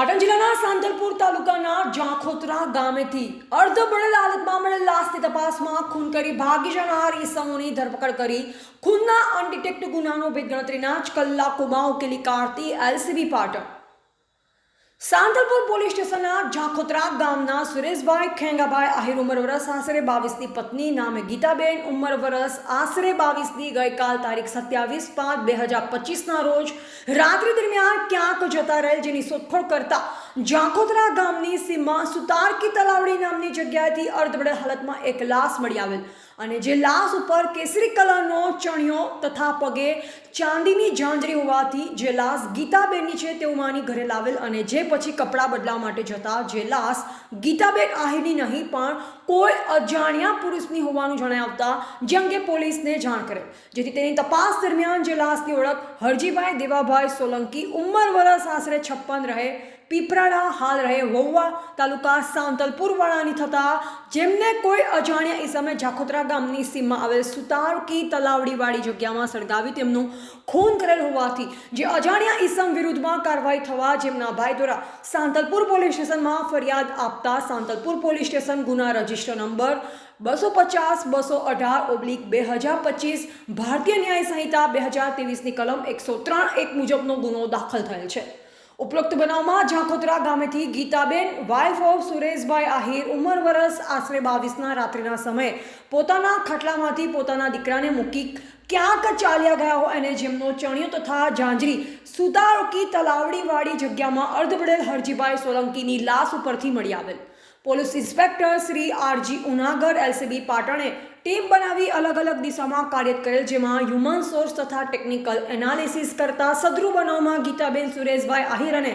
પાટણ જિલ્લાના સાંતલપુર તાલુકાના જાખોતરા ગામેથી અર્ધ બળેલ હાલતમાં મળેલ લાશની તપાસમાં ખૂન કરી ભાગી જનાર ઈસમોની ધરપકડ કરી. ખૂનના અનડિટેક્ટ ગુનાનો ભેદ ગણતરીના જ કલાકોમાં ઉકેલી કાઢતી એલસીબી પાટણ. સાંતલપુર પોલીસ સ્ટેશનના જાખોત્રા ગામના સુરેશભાઈ ખેંગાભાઈ આહિર ઉંમર વરસ આશરે બાવીસની પત્ની નામે ગીતાબેન ઉંમર વરસ આશરે બાવીસની ગઈકાલ તારીખ સત્યાવીસ પાંચ બે હજાર પચીસના રોજ રાત્રિ દરમિયાન ક્યાંક જતા રહેલ જેની શોધખોળ કરતા જાખોત્રા ગામની સીમમાં સુતારકી તલાવડી નામની જગ્યાએથી અર્ધબળે હાલતમાં એક લાશ મળી આવેલ અને જે લાશ ઉપર કેસરી કલરનો ચણિયો તથા પગે ચાંદીની ઝાંઝરી હોવાથી જે લાશ ગીતાબેનની છે તેવું માની ઘરે લાવેલ અને જે પછી કપડાં બદલાવા માટે જતા જે લાશ ગીતાબેન આહિરની નહીં, પણ કોઈ અજાણ્યા પુરુષની હોવાનું જણાઈ આવતા જે અંગે પોલીસને જાણ કરે જેથી તેની તપાસ દરમિયાન જે લાશની ઓળખ હરજીભાઈ દેવાભાઈ સોલંકી, ઉંમર વરસ આશરે છપ્પન રહે પીપરાડા હાલ રહે વૌવા તાલુકા સાંતલપુર વાળાની થતા જેમને કોઈ અજાણ્યા ઈસમે જાખોત્રા ગામની સીમમાં આવેલ સુતારકી તલાવડીવાળી જગ્યામાં સળગાવી તેમનું ખૂન કરેલ હોવાથી જે અજાણ્યા ઈસમ વિરુદ્ધમાં કાર્યવાહી થવા જેમના ભાઈ દ્વારા સાંતલપુર પોલીસ સ્ટેશનમાં ફરિયાદ આપતા સાંતલપુર પોલીસ સ્ટેશન ગુના રજિસ્ટર નંબર બસો પચાસ, બસો અઢાર, ઓબ્લિક બે હજાર પચીસ, ભારતીય ન્યાય સંહિતા બે હજાર ત્રેવીસની કલમ એકસો ત્રણ એક મુજબનો ગુનો દાખલ થયેલ છે. ઉપરોક્ત બનાવમાં ઝાંખોતરા ગામેથી ગીતાબેન વાઇફ ઓફ સુરેશભાઈ આહિર, ઉંમર વરસ આશરે બાવીસના રાત્રિના સમયે પોતાના ખાટલામાંથી પોતાના દીકરાને મૂકી ક્યાંક ચાલ્યા ગયા હોય અને જેમનો ચણિયો તથા ઝાંઝરી સુતારોકી તલાવડીવાળી જગ્યામાં અર્ધબળેલ હરજીભાઈ સોલંકીની લાશ ઉપરથી મળી આવેલ. Police inspector Shri R G Unagar, LCB પાટણે team બનાવી અલગ અલગ દિશામાં કાર્ય કરેલ, જેમાં હ્યુમન સોર્સ તથા ટેકનિકલ એનાલિસિસ કરતા સદ્રુ બનાવમાં ગીતાબેન સુરેશભાઈ આહિર અને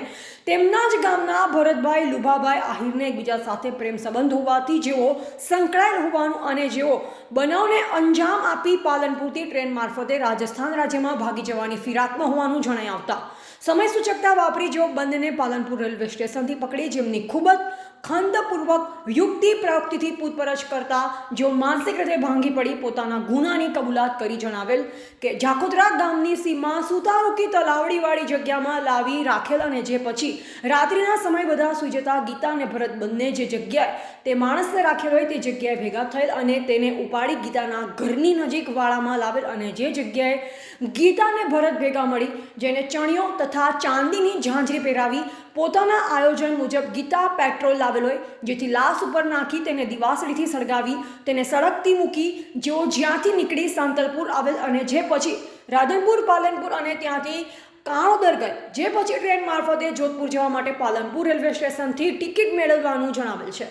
તેમના જ ગામના ભરતભાઈ લુભાભાઈ આહિરને એકબીજા સાથે પ્રેમ સંબંધ હોવાથી જેઓ સંકળાયેલ હોવાનું અને જેઓ બનાવને અંજામ આપી પાલનપુરથી ટ્રેન મારફતે રાજસ્થાન રાજ્યમાં ભાગી જવાની ફિરાકમાં હોવાનું જણાઈ આવતા. સમય સૂચકતા વાપરી જેઓ બંનેને પાલનપુર રેલવે સ્ટેશનથી પકડી, જેમની ખૂબ જ ખંતપૂર્વક યુક્તિ પ્રયુક્તિથી પૂછપરછ કરતા જેઓ માનસિક રીતે ભાંગી પડી પોતાના ગુનાની કબૂલાત કરી જણાવેલ કે જાખોદરા ગામની સીમા સુતારૂકી તલાવડીવાળી જગ્યામાં લાવી રાખેલ અને જે પછી રાત્રિના સમય બધા સુઈ જતા ગીતા અને ભરત બંને જે જગ્યાએ તે માણસને રાખેલ હોય તે જગ્યાએ ભેગા થયેલ અને તેને ઉપાડી ગીતાના ઘરની નજીક વાળામાં લાવેલ અને જે જગ્યાએ ગીતા અને ભરત ભેગા મળી જેને ચણિયો તથા ચાંદીની ઝાંઝરી પહેરાવી પોતાના આયોજન મુજબ ગીતા, પેટ્રોલ લાવેલ હોય, જેથી લાશ ઉપર નાખી તેને દિવાસળીથી સળગાવી, તેને સળગતી મૂકી, જેઓ જ્યાંથી નીકળી સાંતલપુર આવેલ અને જે પછી રાધનપુર, પાલનપુર અને ત્યાંથી કાણોદર ગઈ, જે પછી ટ્રેન મારફતે જોધપુર જવા માટે પાલનપુર રેલવે સ્ટેશનથી ટિકિટ મેળવવાનું જણાવેલ છે.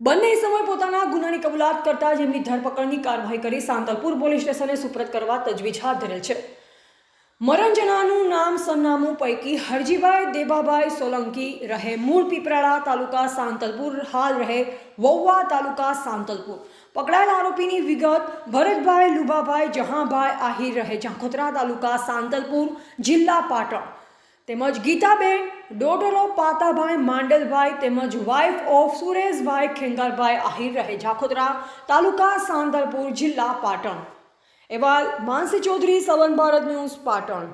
બંને સમય પોતાના ગુનાની કબૂલાત કરતા જેમની ધરપકડની કાર્યવાહી કરી સાંતલપુર પોલીસ સ્ટેશને સુપ્રત કરવા તજવીજ હાથ ધરેલ છે. મરણ નામ સરનામું પૈકી હરજીભાઈ દેબાભાઈ સોલંકી રહે મૂળ પીપરાળા તાલુકા સાંતલપુર, હાલ રહે વૌવા તાલુકા સાંતલપુર. પકડાયેલ આરોપીની વિગત ભરતભાઈ લુભાભાઈ જહાંભાઈ આહિર રહે ઝાંખોત્રા તાલુકા સાંતલપુર, જિલ્લા પાટણ. તેમજ ગીતાબેન ઓફ પાતાભાઈ માંડલભાઈ તેમજ વાઇફ ઓફ સુરેશભાઈ ખેંગારભાઈ આહિર રહે ઝાખોદરા તાલુકા સાંતલપુર, જિલ્લા પાટણ. એવા માનસી ચૌધરી સવન ભારત ન્યૂઝ પાટણ.